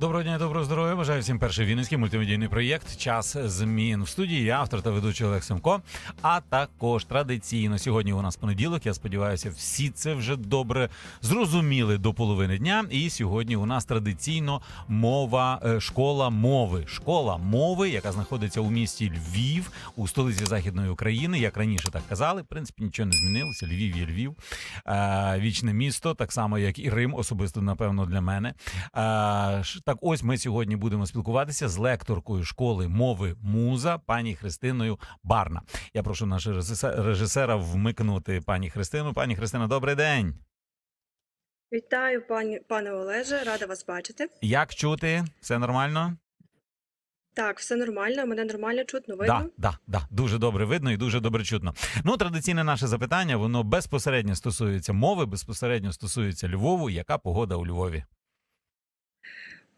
Доброго дня, доброго здоров'я. Бажаю всім перший вінницький мультимедійний проєкт Час змін в студії. Я автор та ведучий Олег Семко. А також традиційно сьогодні у нас понеділок. Я сподіваюся, всі це вже добре зрозуміли до половини дня. І сьогодні у нас традиційно мова е, школа мови. Школа мови, яка знаходиться у місті Львів, у столиці Західної України. Як раніше так казали, в принципі, нічого не змінилося. Львів є Львів, Е, вічне місто, так само як і Рим, особисто напевно для мене. Так, ось ми сьогодні будемо спілкуватися з лекторкою школи мови Муза, пані Христиною Барна. Я прошу нашого режисера вмикнути пані Христину. Пані Христина, добрий день. Вітаю, пані пане Олеже, рада вас бачити. Як чути? Все нормально? Так, все нормально, мене нормально чутно, видно. Да, да, да, дуже добре видно і дуже добре чутно. Ну, традиційне наше запитання, воно безпосередньо стосується мови, безпосередньо стосується Львову. Яка погода у Львові?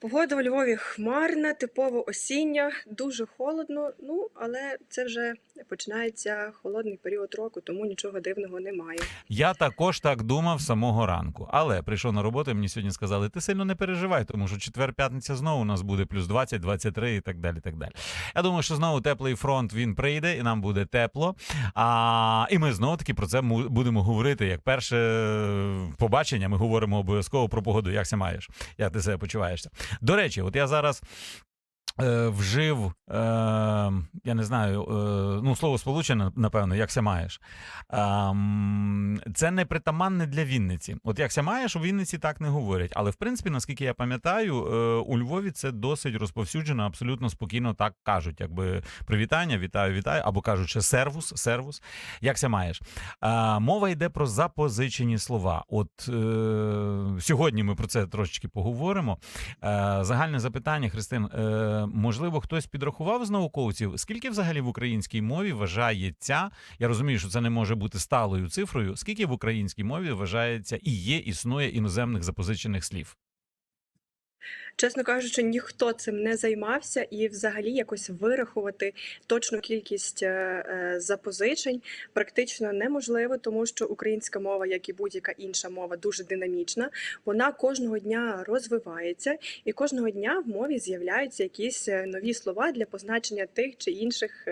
Погода у Львові хмарна, типово осіння, дуже холодно. Ну, але це вже починається холодний період року, тому нічого дивного немає. Я також так думав з самого ранку. Але прийшов на роботу, і мені сьогодні сказали, ти сильно не переживай, тому що четвер-п'ятниця знову у нас буде плюс 20, 23 і так далі. так далі. Я думаю, що знову теплий фронт він прийде, і нам буде тепло. А, і ми знову таки про це будемо говорити. Як перше е, побачення, ми говоримо обов'язково про погоду. Як ся маєш? Як ти себе почуваєшся? До речі, от я зараз. Е, Вжив, е, я не знаю, е, ну слово сполучене, напевно, як ся маєш. Це не притаманне для Вінниці. От як ся маєш, у Вінниці так не говорять. Але в принципі, наскільки я пам'ятаю, у Львові це досить розповсюджено, абсолютно спокійно так кажуть. Якби привітання, вітаю, вітаю, або кажуть ще сервус, сервус. Як ся маєш? Мова йде про запозичені слова. От сьогодні ми про це трошечки поговоримо. Загальне запитання, Христин, можливо, хтось підрахував з науковців, скільки взагалі в українській мові вважається, я розумію, що це не може бути сталою цифрою, скільки в українській мові вважається і є, існує іноземних запозичених слів? Чесно кажучи, ніхто цим не займався, і взагалі якось вирахувати точну кількість е, е, запозичень практично неможливо, тому що українська мова, як і будь-яка інша мова, дуже динамічна. Вона кожного дня розвивається, і кожного дня в мові з'являються якісь е, нові слова для позначення тих чи інших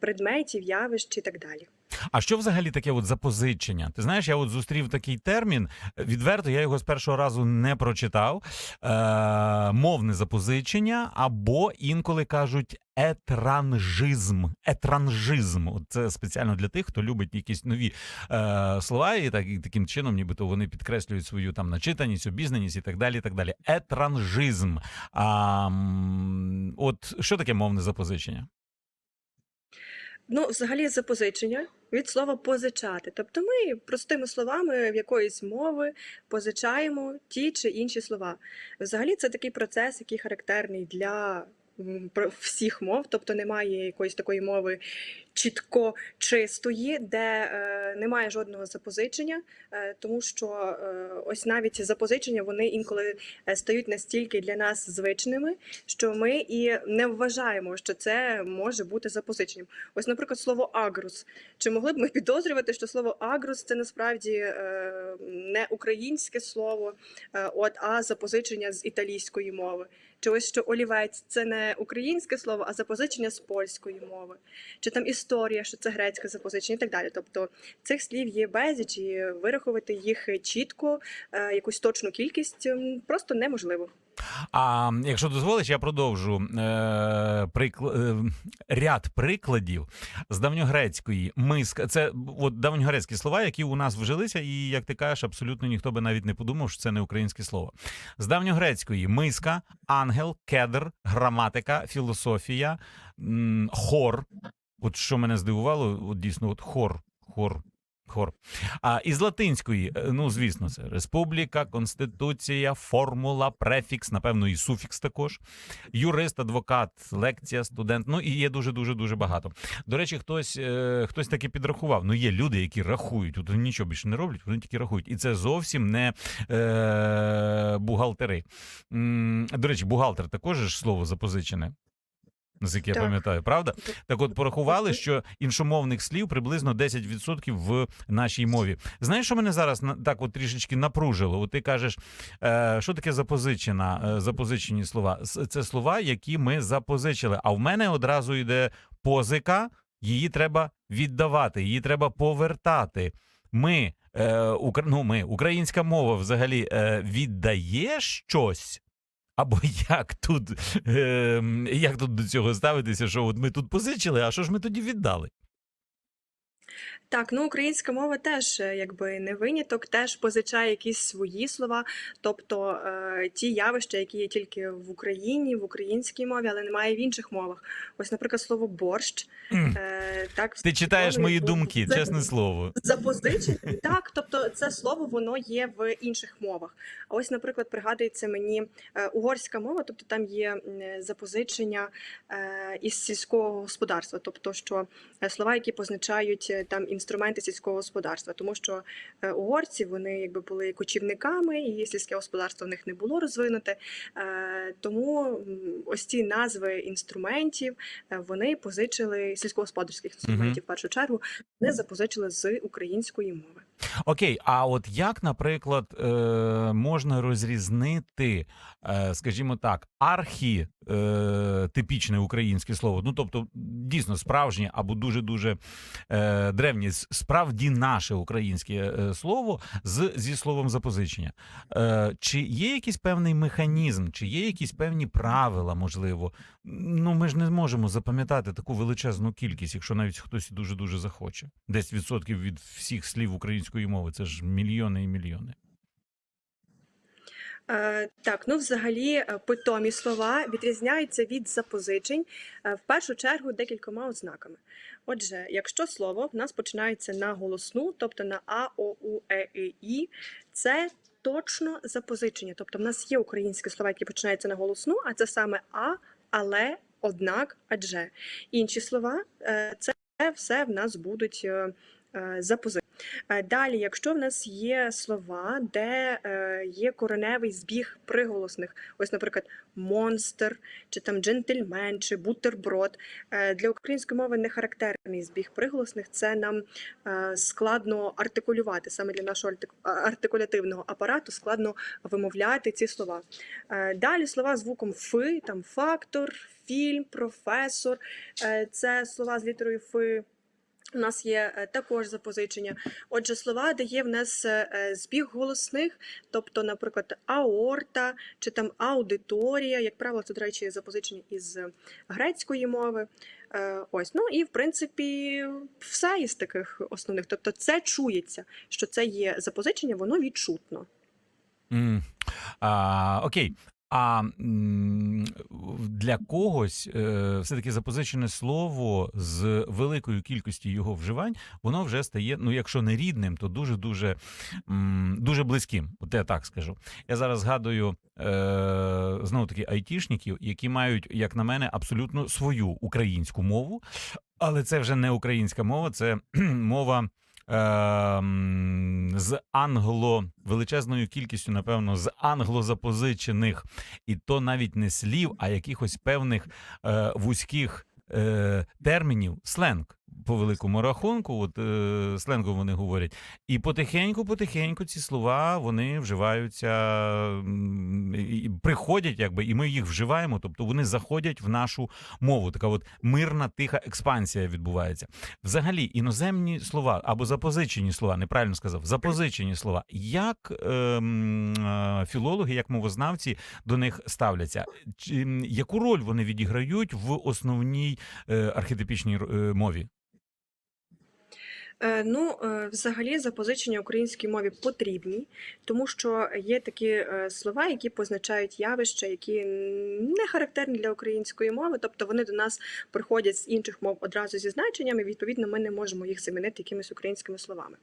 предметів, явищ і так далі. А що взагалі таке от запозичення? Ти знаєш, я от зустрів такий термін. Відверто я його з першого разу не прочитав. Е, мовне запозичення, або інколи кажуть етранжизм. Етранжизм. Це спеціально для тих, хто любить якісь нові е, слова, і так таким чином, нібито вони підкреслюють свою там начитаність, обізнаність і так далі. І так далі. Етранжизм. А, от що таке мовне запозичення? Ну, взагалі, запозичення від слова позичати. Тобто ми простими словами в якоїсь мови позичаємо ті чи інші слова. Взагалі, це такий процес, який характерний для всіх мов, тобто немає якоїсь такої мови чітко чистої, де е, немає жодного запозичення, е, тому що е, ось навіть запозичення вони інколи стають настільки для нас звичними, що ми і не вважаємо, що це може бути запозиченням. Ось, наприклад, слово агрус. Чи могли б ми підозрювати, що слово агрус це насправді не українське слово, от, а запозичення з італійської мови? Чи ось що олівець це не українське слово, а запозичення з польської мови? Чи там історія, що це грецьке запозичення і так далі. Тобто цих слів є безліч, і вирахувати їх чітко, е, якусь точну кількість просто неможливо. А якщо дозволиш, я продовжу е, прикл- е, ряд прикладів з давньогрецької миска. Це от давньогрецькі слова, які у нас вжилися, і як ти кажеш, абсолютно ніхто би навіть не подумав, що це не українське слово. З давньогрецької миска, ангел, кедр, граматика, філософія, м, хор. От що мене здивувало, от дійсно, от хор, хор. Хор. А із латинської, е, ну звісно, це республіка, конституція, формула, префікс, напевно, і суфікс також. Юрист, адвокат, лекція, студент. Ну і є дуже дуже дуже багато. До речі, хтось, е, хтось таки підрахував. Ну, є люди, які рахують. Вони нічого більше не роблять, вони тільки рахують. І це зовсім не е, бухгалтери. До речі, бухгалтер також ж слово запозичене. Наскільки я пам'ятаю, правда? Так от порахували, що іншомовних слів приблизно 10% в нашій мові. Знаєш, що мене зараз так от трішечки напружило? От ти кажеш, е, що таке запозичена, е, запозичені слова? Це слова, які ми запозичили. А в мене одразу йде позика, її треба віддавати, її треба повертати. Ми, е, ну, ми, українська мова взагалі е, віддає щось. Або як тут, е, як тут до цього ставитися, що от ми тут позичили, а що ж ми тоді віддали? Так, ну українська мова теж е, якби не виняток, теж позичає якісь свої слова, тобто е, ті явища, які є тільки в Україні, в українській мові, але немає в інших мовах. Ось, наприклад, слово борщ. Е, так, Ти читаєш мої думки, це- чесне слово. Запозичення, так, тобто це слово воно є в інших мовах. А ось, наприклад, пригадується мені е, угорська мова, тобто там є запозичення е, із сільського господарства, тобто що е, слова, які позначають е, там інструменти сільського господарства, тому що е, угорці вони якби були кочівниками, і сільське господарство в них не було розвинуте. Е, Тому ось ці назви інструментів е, вони позичили сільськогосподарських інструментів в першу чергу. Вони запозичили з української мови. Окей, а от як, наприклад, е, можна розрізнити, е, скажімо так, архі е, типічне українське слово, ну тобто дійсно справжнє або дуже дуже е, древнє, справді наше українське е, слово з зі словом запозичення. Е, чи є якийсь певний механізм, чи є якісь певні правила, можливо? Ну ми ж не можемо запам'ятати таку величезну кількість, якщо навіть хтось дуже дуже захоче. 10% від всіх слів української мови це ж мільйони і мільйони. Е, Так, ну взагалі е, питомі слова відрізняються від запозичень е, в першу чергу декількома ознаками. Отже, якщо слово в нас починається на голосну, тобто на А, О, У, Е, І, І, це точно запозичення. Тобто в нас є українські слова, які починаються на голосну, а це саме А, але, однак, адже. Інші слова це все в нас будуть запозичення. Е, Далі, якщо в нас є слова, де е, є кореневий збіг приголосних, ось, наприклад, монстр, чи там джентльмен, чи бутерброд, е, для української мови не характерний збіг приголосних, це нам складно артикулювати, саме для нашого артик- артикулятивного апарату складно вимовляти ці слова. Далі слова звуком фи, там фактор, фільм, професор, це слова з літерою фи. У нас є е, також запозичення. Отже, слова, де є в нас е, е, збіг голосних, тобто, наприклад, аорта чи там аудиторія, як правило, це, до речі, запозичення із грецької мови. Ось, ну і в принципі все із таких основних. Тобто, це чується, що це є запозичення, воно відчутно. М, А, окей. А для когось е, все-таки запозичене слово з великою кількістю його вживань, воно вже стає, ну якщо не рідним, то дуже дуже дуже близьким. От я так скажу. Я зараз згадую е, знову таки айтішників, які мають, як на мене, абсолютно свою українську мову, але це вже не українська мова, це мова. Ем, З англо величезною кількістю, напевно, з англозапозичених, і то навіть не слів, а якихось певних е, вузьких е, термінів, сленг по великому рахунку, от е, сленгом вони говорять. І потихеньку, потихеньку ці слова вони вживаються, і- приходять, якби, і ми їх вживаємо, тобто вони заходять в нашу мову. Така от мирна, тиха експансія відбувається. Взагалі, іноземні слова або запозичені слова, неправильно сказав, запозичені слова. Як ем, е, філологи, як мовознавці до них ставляться? Чи, яку роль вони відіграють в основній е, архетипічній е, мові? Е, Ну, е, взагалі, запозичення українській мові потрібні, тому що є такі е, слова, які позначають явища, які не характерні для української мови, тобто вони до нас приходять з інших мов одразу зі значеннями. Відповідно, ми не можемо їх замінити якимись українськими словами.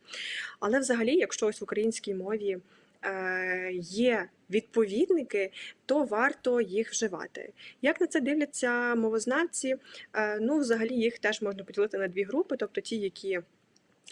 Але взагалі, якщо ось в українській мові є відповідники, то варто їх вживати. Як на це дивляться мовознавці? Ну, взагалі, їх теж можна поділити на дві групи, тобто ті, які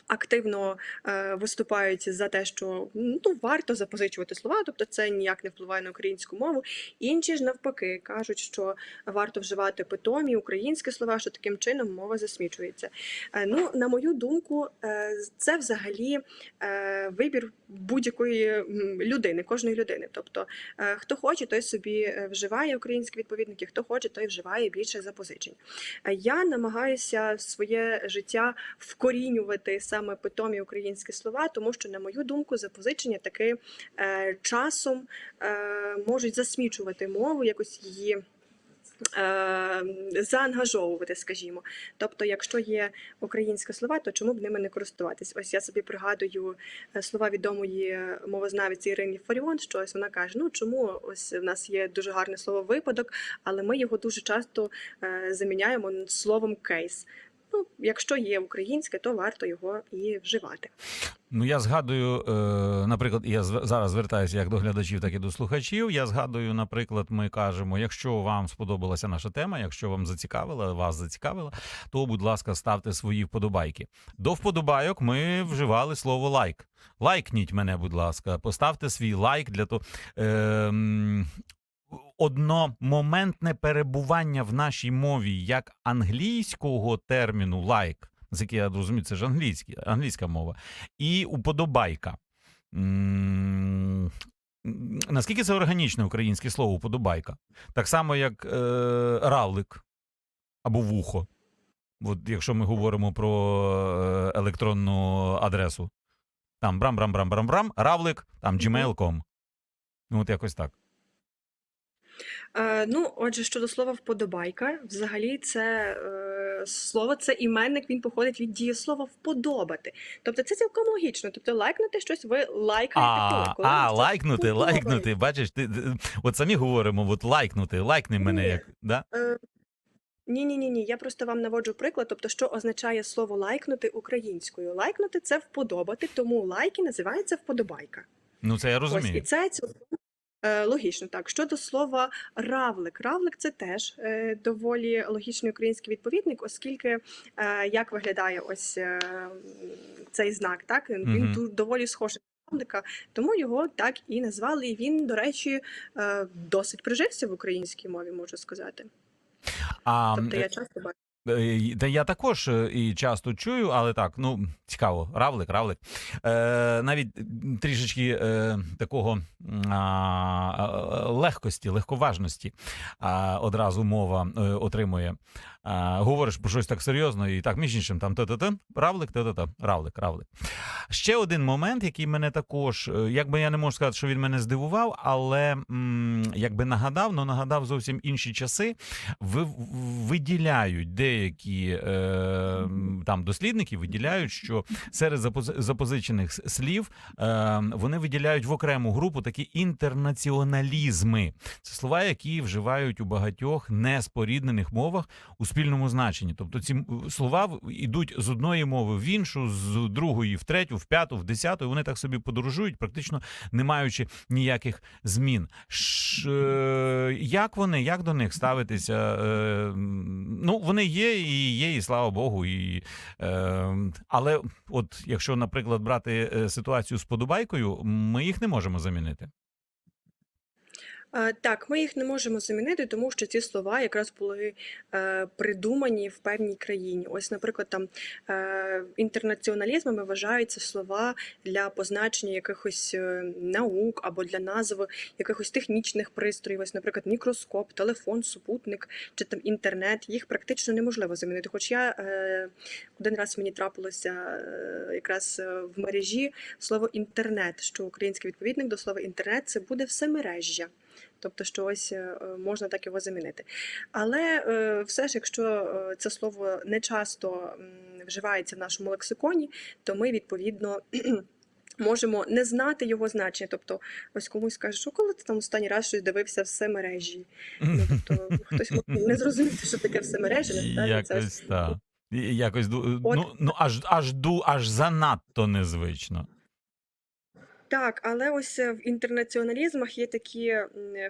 активно е, виступають за те, що ну, варто запозичувати слова, тобто це ніяк не впливає на українську мову. Інші ж навпаки кажуть, що варто вживати питомі українські слова, що таким чином мова засмічується. Е, ну, на мою думку, е, це взагалі е, вибір будь-якої людини, кожної людини. Тобто, е, хто хоче, той собі е, вживає українські відповідники, хто хоче, той вживає більше запозичень. Е, Я намагаюся своє життя вкорінювати саме питомі українські слова, тому що, на мою думку, запозичення таки е, часом е, можуть засмічувати мову, якось її. е, Заангажовувати, скажімо. Тобто, якщо є українські слова, то чому б ними не користуватись? Ось я собі пригадую слова відомої мовознавиці Ірини Фаріон, що ось вона каже: ну чому ось в нас є дуже гарне слово випадок, але ми його дуже часто заміняємо словом кейс. Ну, якщо є українське, то варто його і вживати. Ну, я згадую, е, наприклад, я зараз звертаюся як до глядачів, так і до слухачів. Я згадую, наприклад, ми кажемо: якщо вам сподобалася наша тема, якщо вам зацікавила, вас зацікавила, то, будь ласка, ставте свої вподобайки. До вподобайок ми вживали слово лайк. Лайкніть мене, будь ласка, поставте свій лайк для того. Е, м, Одномоментне перебування в нашій мові як англійського терміну лайк, з який я розумію, це ж англійський, англійська мова, і уподобайка. М, Наскільки це органічне українське слово уподобайка? Так само, як е, равлик або вухо. От якщо ми говоримо про е, електронну адресу. Там брам-брам-брам-брам-брам, равлик, там gmail.com. Ну, от якось так. Е, ну, отже, щодо слова вподобайка, взагалі це е, слово, це іменник, він походить від дієслова вподобати. Тобто це цілком логічно. Тобто лайкнути щось, ви лайкаєте А, а, лайкнути, лайкнути. Бачиш, ти, от самі говоримо, от лайкнути, лайкни мене Ні. як. Да? Ні, ні, ні, ні. Я просто вам наводжу приклад. Тобто, що означає слово лайкнути українською? Лайкнути це вподобати, тому лайки називається вподобайка. Ну, це я Ось і розумію. це цілком логічно. Так, щодо слова равлик, равлик це теж е, доволі логічний український відповідник, оскільки е, як виглядає ось е, цей знак, так він ду- доволі схожий тому його так і назвали. І він, до речі, е, досить прижився в українській мові, можу сказати. А, Тобто е, я часто бачу. Е, Та я також е, і часто чую, але так, ну цікаво, равлик, равлик. Е, навіть трішечки е, такого а, е, легкості, легковажності а, одразу мова е, отримує. А, говориш про щось так серйозно, і так, між іншим, там та-та-та, равлик, та-та-та, равлик, равлик. Ще один момент, який мене також, якби я не можу сказати, що він мене здивував, але м, якби нагадав, ну нагадав зовсім інші часи. Ви, виділяють деякі е, там дослідники, виділяють, що серед запозичених слів е, вони виділяють в окрему групу такі інтернаціоналізми. Це слова, які вживають у багатьох неспоріднених мовах у спільному значенні. Тобто ці слова йдуть з одної мови в іншу, з другої в третю, в п'яту, в десяту. і Вони так собі подорожують, практично не маючи ніяких змін. Ш, е, як вони, як до них ставитися? Е, ну, вони є і є, і слава Богу. І, е, але от якщо, наприклад, брати е, ситуацію з подобайкою, ми їх не можемо замінити. Так, ми їх не можемо замінити, тому що ці слова якраз були е, придумані в певній країні. Ось, наприклад, там е, інтернаціоналізмами вважаються слова для позначення якихось е, наук або для назв якихось технічних пристроїв. Ось, наприклад, мікроскоп, телефон, супутник чи там інтернет. Їх практично неможливо замінити. Хоч я один раз мені трапилося якраз в мережі слово інтернет, що український відповідник до слова інтернет це буде всемережжя. Тобто, що ось е, можна так його замінити. Але е, все ж, якщо е, це слово не часто вживається в нашому лексиконі, то ми відповідно. Можемо не знати його значення, тобто ось комусь каже, що коли ти там останній раз щось дивився все мережі. Ну тобто хтось може не зрозуміти, що таке все мережі, Якось так. Якось ну, ну аж аж ду аж занадто незвично. Так, але ось е, в інтернаціоналізмах є такі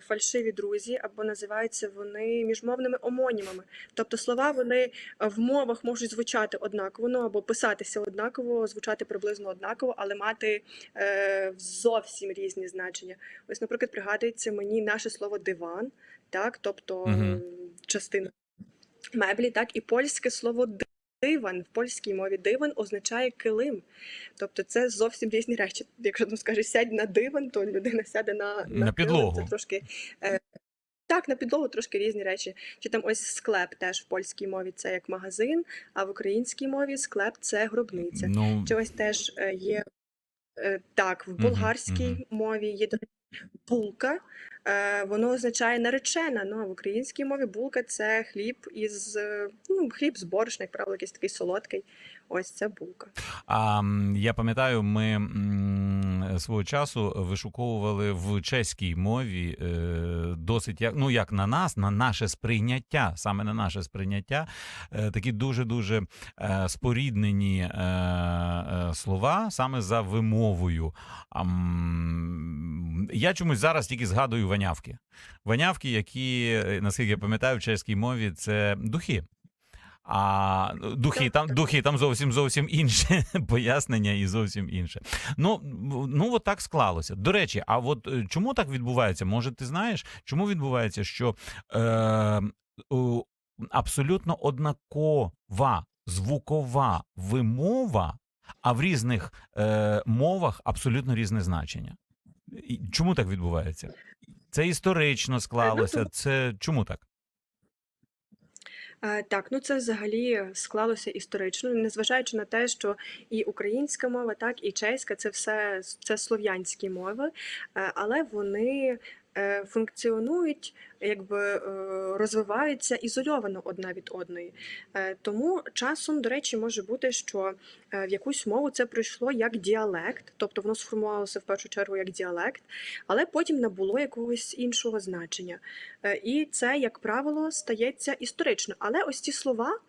фальшиві друзі, або називаються вони міжмовними омонімами. Тобто слова вони е, в мовах можуть звучати однаково, ну або писатися однаково, звучати приблизно однаково, але мати е, зовсім різні значення. Ось, наприклад, пригадується мені наше слово диван, так, тобто м, частина меблі, так, і польське слово «ди- диван в польській мові диван означає килим. Тобто це зовсім різні речі. Якщо там скажеш сядь на диван, то людина сяде на, На килим. підлогу. Це трошки е, так, на підлогу трошки різні речі. Чи там ось склеп теж в польській мові це як магазин, а в українській мові склеп це гробниця. Ну, Чи ось теж е, є е, так, в болгарській мгм. мові є булка. Воно означає наречена. Ну а в українській мові булка це хліб із е, ну, хліб з борошна, як правило, якийсь такий солодкий. Ось це булка. А я пам'ятаю, ми свого часу вишуковували в чеській мові е, досить як ну як на нас, на наше сприйняття, саме на наше сприйняття, е, такі дуже дуже споріднені е, слова саме за вимовою. Я чомусь зараз тільки згадую ванявки. Ванявки, які, наскільки я пам'ятаю, в чеській мові це духи. А ну, духи там духи там зовсім зовсім інше пояснення і зовсім інше. Ну ну от так склалося. До речі, а от е, чому так відбувається? Може, ти знаєш, чому відбувається, що е, абсолютно однакова звукова вимова, а в різних е, мовах абсолютно різне значення? Чому так відбувається? Це історично склалося. Це чому так? Е, Так, ну це взагалі склалося історично, незважаючи на те, що і українська мова, так і чеська це все це слов'янські мови, е, але вони функціонують, якби е, розвиваються ізольовано одна від одної. Е, Тому часом, до речі, може бути, що е, в якусь мову це прийшло як діалект, тобто воно сформувалося в першу чергу як діалект, але потім набуло якогось іншого значення. Е, І це, як правило, стається історично. Але ось ці слова,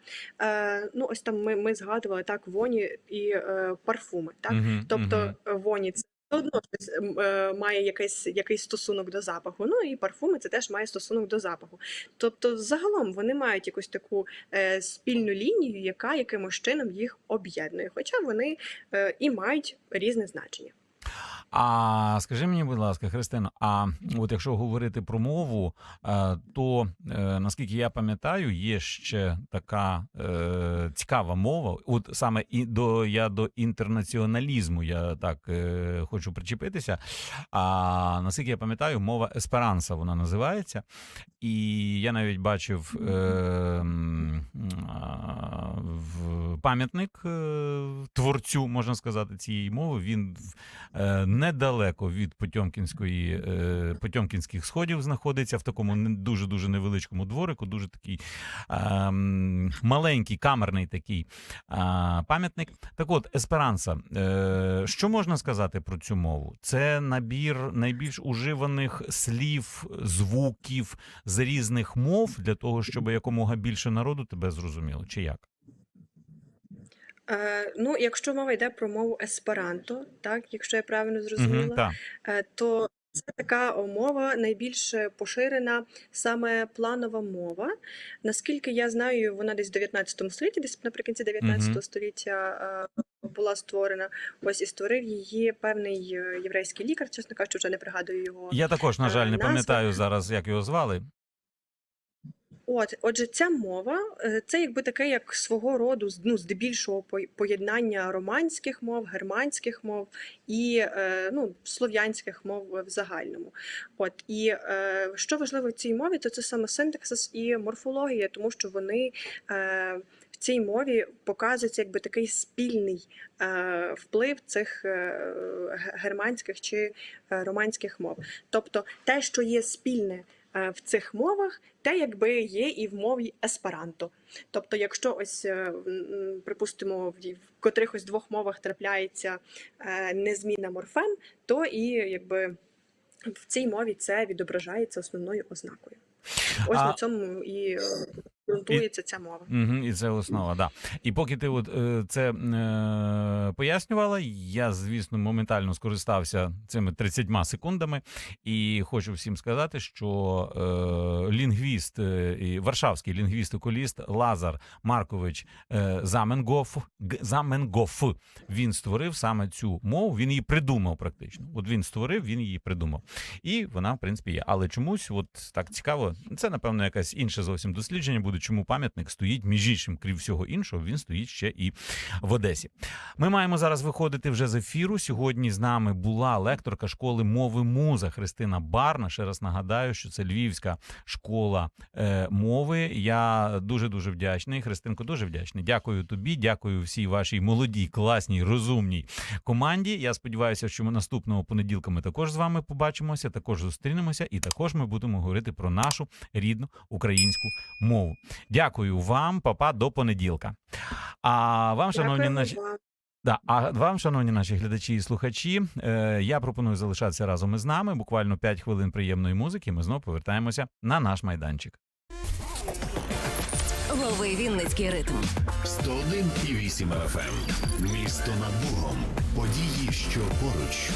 е, ну ось там ми, ми згадували так, воні і е, парфуми. Так? Мгм, Тобто е, воні це одно щось е, має якийсь, якийсь стосунок до запаху. Ну і парфуми це теж має стосунок до запаху. Тобто, загалом вони мають якусь таку е, спільну лінію, яка якимось чином їх об'єднує. Хоча вони е, і мають різне значення. А скажи мені, будь ласка, Христино, а от якщо говорити про мову, е, то е, наскільки я пам'ятаю, є ще така е, цікава мова. От саме і до я до інтернаціоналізму я так е, хочу причепитися. А наскільки я пам'ятаю, мова есперанса вона називається. І я навіть бачив е, в пам'ятник е, творцю, можна сказати, цієї мови. Він е, недалеко від Потьомкінської е, Потьомкінських сходів знаходиться в такому дуже дуже невеличкому дворику, дуже такий ем, маленький камерний такий а, пам'ятник. Так от, есперанса, е, що можна сказати про цю мову? Це набір найбільш уживаних слів, звуків з різних мов для того, щоб якомога більше народу тебе зрозуміло, чи як? Е, ну, якщо мова йде про мову есперанто, так, якщо я правильно зрозуміла, Угу. Е, то це така мова найбільш поширена саме планова мова. Наскільки я знаю, вона десь в 19 столітті, десь наприкінці 19 Мгм. століття е, була створена. Ось і створив її певний єврейський лікар, чесно кажучи, вже не пригадую його. Я також, на жаль, не пам'ятаю зараз, як його звали. От, отже, ця мова е, це якби таке, як свого роду, ну, здебільшого поєднання романських мов, германських мов і е, ну, слов'янських мов в загальному. От і е, що важливо в цій мові, то це саме синтаксис і морфологія, тому що вони в цій мові показується якби такий спільний вплив цих германських чи романських мов. Тобто те, що є спільне в цих мовах, те, якби є і в мові есперанто. Тобто, якщо ось, е, припустимо, в котрихось двох мовах трапляється е, незмінна морфем, то і якби в цій мові це відображається основною ознакою. Ось А- на цьому і е, ґрунтується ця мова. Угу, і це основа, да. І поки ти от е, це е, пояснювала, я, звісно, моментально скористався цими 30 секундами, і хочу всім сказати, що е, лінгвіст, е, варшавський лінгвіст-окуліст Лазар Маркович е, Заменгоф, Г- Заменгоф, він створив саме цю мову, він її придумав практично. От він створив, він її придумав. І вона, в принципі, є. Але чомусь, от так цікаво, це, напевно, якесь інше зовсім дослідження буде, чому пам'ятник стоїть, між іншим, крім всього іншого, він стоїть ще і в Одесі. Ми маємо зараз виходити вже з ефіру. Сьогодні з нами була лекторка школи мови муза Христина Барна. Ще раз нагадаю, що це Львівська школа е, мови. Я дуже дуже вдячний. Христинко, дуже вдячний. Дякую тобі, дякую всій вашій молодій, класній, розумній команді. Я сподіваюся, що ми наступного понеділка ми також з вами побачимося, також зустрінемося, і також ми будемо говорити про нашу рідну українську мову. Дякую вам, папа, до понеділка. А вам, шановні наші. Да, а вам, шановні наші глядачі і слухачі, е, я пропоную залишатися разом із нами. Буквально 5 хвилин приємної музики. Ми знову повертаємося на наш майданчик. Лови Вінницький ритм. 101,8 FM. Місто над Богом. Події, що поруч.